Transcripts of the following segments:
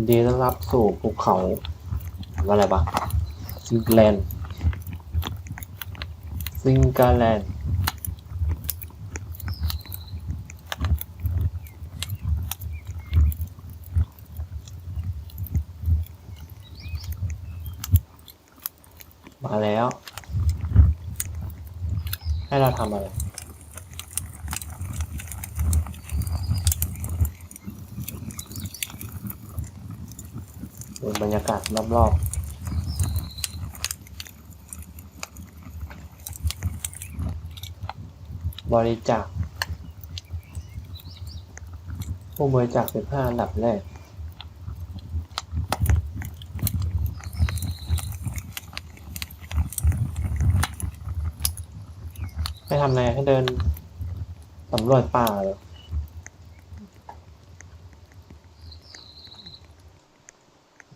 ยินดีต้อนรับสู่ภูเขาว่าอะไรปะซิงแลนด์ซิงกาแลนด์มาแล้ว ให้เราทำอะไร ดูบรรยากาศรอบๆบริจาคผู้บริจาคเป็นห้าอันดับแรกให้ทำอะไรให้เดินสำรวจป่าเหรอ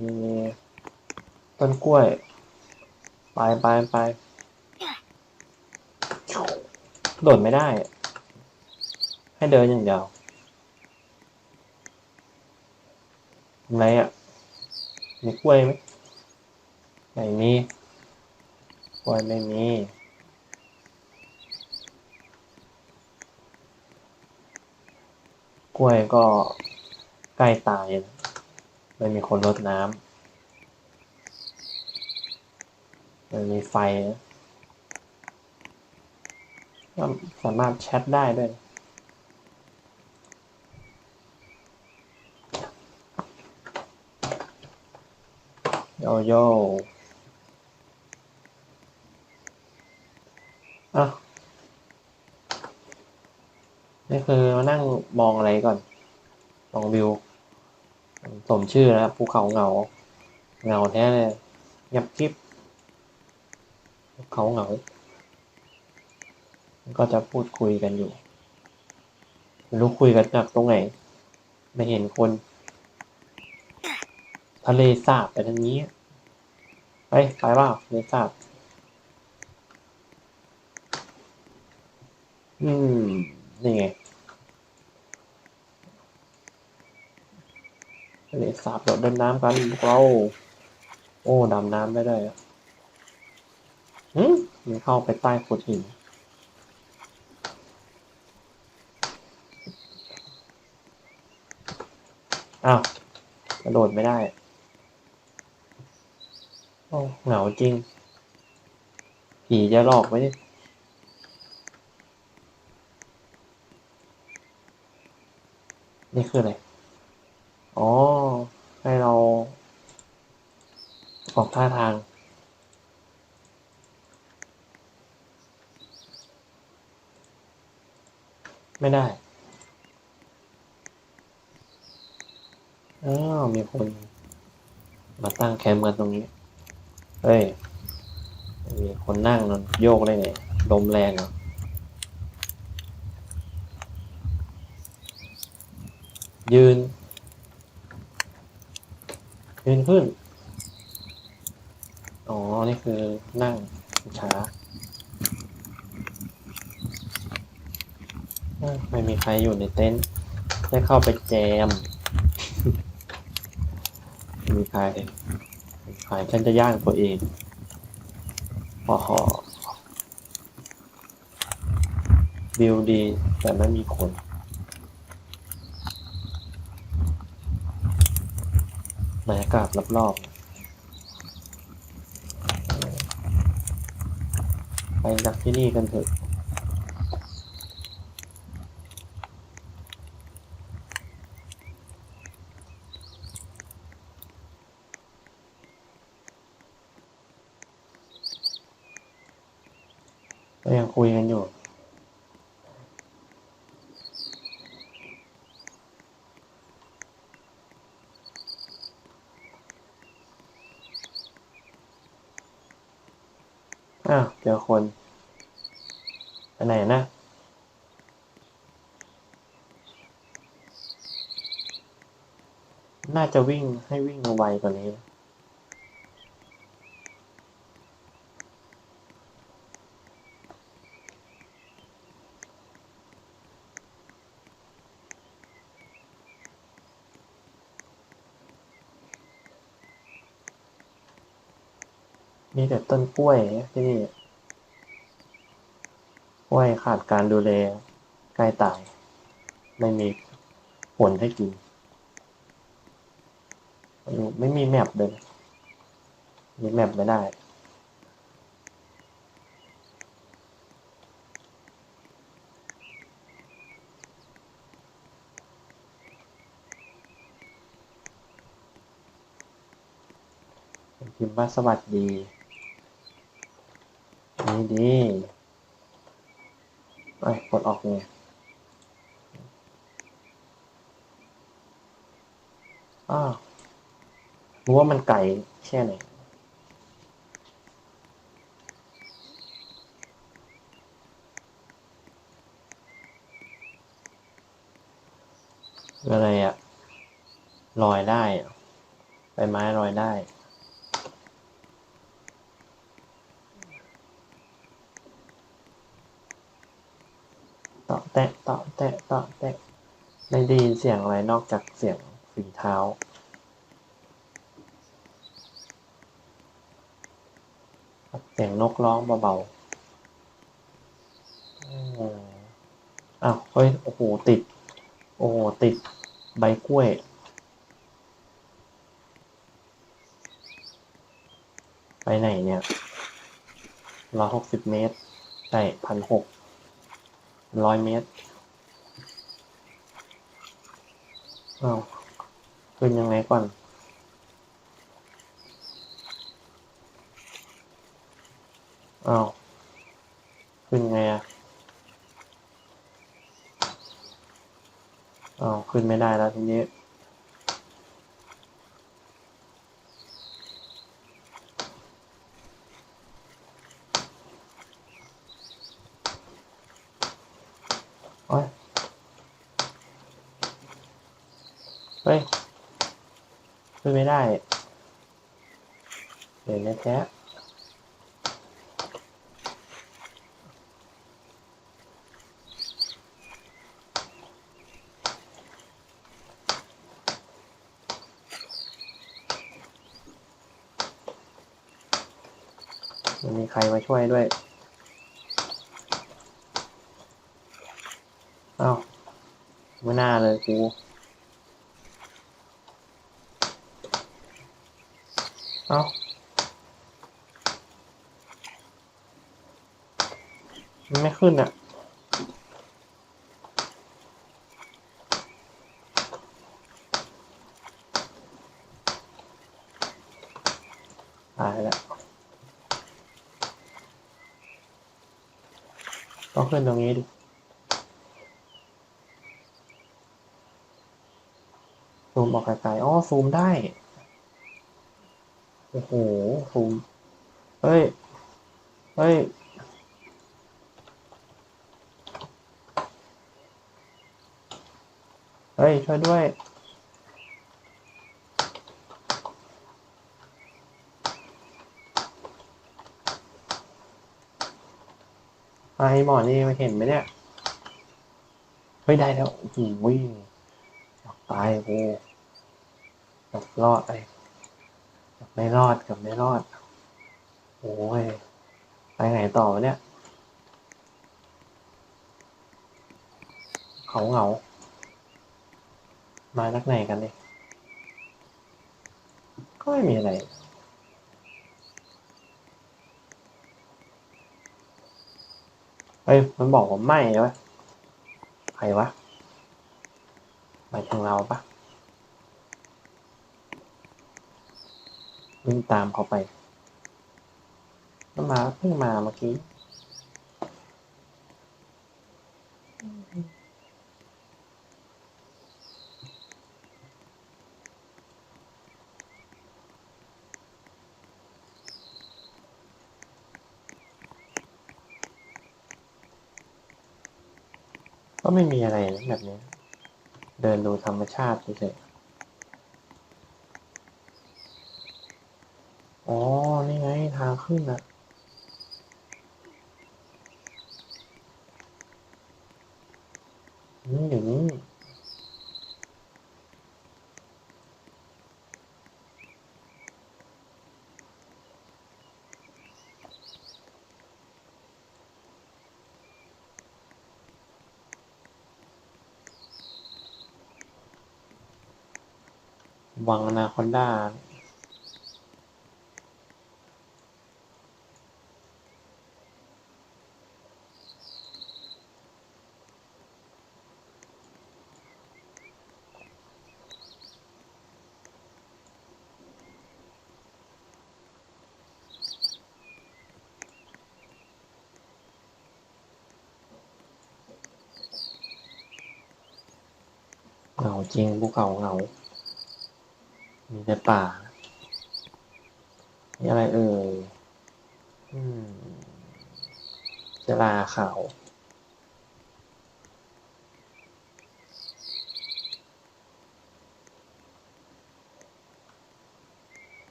มี ต้นกล้วย ไปไปไปโดดไม่ได้ ให้เดินอย่างเดียวทำไรอะ มีกล้วยไหมไม่มีกล้วยไม่มีกล้วยก็ใกล้ตาย ไม่มีคนรดน้ำ ม่มีไฟก็สามารถแชทได้ด้วยโยโย่อะนี่คือมานั่งมองอะไรก่อน มองวิว สมชื่อแล้วภูเขาเหงาเหงาแท้เลยเงียบกริบภู เขาเหงา ก็จะพูดคุยกันอยู่ไม่รู้คุยกันจากตรงไหน ไม่เห็นคน ทะเลสาบไปทางนี้ ไปไปเปล่าทะเลสาบ อืม นี่ไงทะเลสาบเดี๋ยวเดินน้ำกันพวกเรา โอ้ ดำน้ำไม่ได้อะ มันเข้าไปใต้โขดหินอ้าวกระโดดไม่ได้โอ้เหงาจริง ผีจะหลอกไหมนี่คืออะไร อ๋อ ให้เรา ออกท่าทาง ไม่ได้ อ้าว มีคน มาตั้งแคมป์กันตรงนี้ เฮ้ย มีคนนั่งนอนโยกได้ไงลมแรงเหรอยืน ยืนขึ้น อ๋อ นี่คือนั่งช้าไม่มีใครอยู่ในเต็นท์ได้เข้าไปแจม มีใครใครฉันจะย่างตัวเองพอหอวิวดีแต่ไม่มีคนบรรยากาศรอบๆไปจากที่นี่กันเถอะ ก็ยังคุยกันอยู่ อ้าวเจอคนไปไหนนะน่าจะวิ่งให้วิ่งไวกว่านี้ มีแต่ต้นกล้วยที่นี่กล้วยขาดการดูแลใกล้ตาย ไม่มีผลให้กิน ไม่มีแมปเลย มีแมปไม่ได้พิมพ์ว่าสวัสดี ดีไอ้ยกดออกไงอ้าวรู้ว่ามันไก่แค่ไหนอะไรอะลอยได้ใบไม้ลอยได้ เตาะแตะเตาะแตะเตาะแตะไม่ได้ยินเสียงอะไรนอกจากเสียงฝีเท้า เสียงนกร้องเบาๆอ้าวเฮ้ยโอ้โหติด โอ้โหติดใบกล้วยไปไหนเนี่ยร้อยหกสิบเมตร ใช่พันหก ร้อยเมตรอ้าวขึ้นยังไงก่อน อ้าวขึ้นไงอะอ้าวขึ้นไม่ได้แล้วทีนี้ เฮ้ยขึ้นไม่ได้เดี๋ยวนะแจ๊ะมันมีใครมาช่วยด้วยเอ้าไม่น่าเลยกู เอ้ามันไม่ขึ้นอะตายแล้วต้องขึ้นตรงนี้ดิซูมออกไกลๆอ๋อซูมได้ โอ้โหซูมเฮ้ย เฮ้ย เฮ้ย ช่วยด้วย ไอหมอนี่มาเห็นไหมเนี่ยเฮ้ยได้แล้วโอ้โหวิ่งตายกูกับรอดไอ้กับ ไม่รอดกับไม่รอด โอ้ย ไปไหนต่อเนี่ย เขาเหงา มาจากไหนกันเนี่ยก็ไม่มีอะไรเฮ้ย มันบอกว่าไม่เลยวะ ใครวะมายถึงเราปะ วิ่งตามเขาไปมันมาเพิ่งมาเมื่อกี้ก็ไม่มีอะไรแบบนี้ เดินดูธรรมชาติเฉย ขึ้นอะนี่อย่างนี้วังนาคอนด้า เหงาจริงภูเขาเหงา มีแต่ป่านี่อะไรเอ่ยอืมเจลาขาว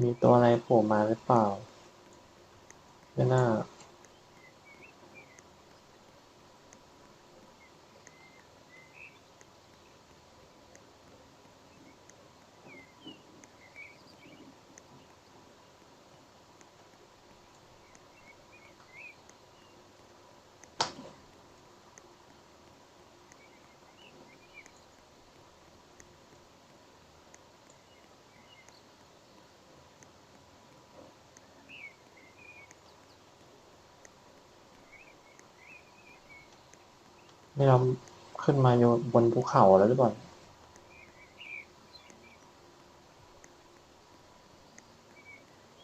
มีตัวอะไรโผล่มาหรือเปล่า ไม่น่า นี่เราขึ้นมาอยู่บนภูเขาแล้วหรือเปล่า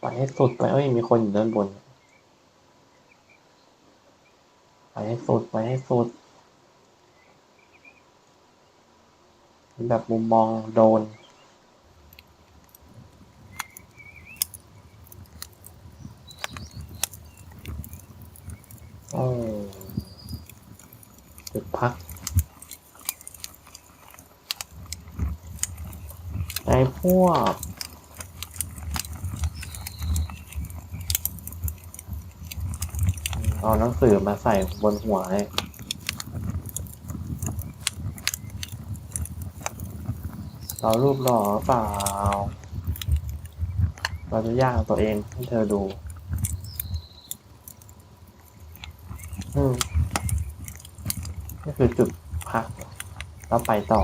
ไปให้สุดไปเอ้ยมีคนอยู่ด้านบน ไปให้สุดไปให้สุด แบบมุมมองโดน โอ้ จุดพักไอ้พวกเอาหนังสือมาใส่บนหัวให้เรารูปหล่อหรือเปล่า เราจะย่างตัวเองให้เธอดู อืม คือจุดพักแล้วไปต่อ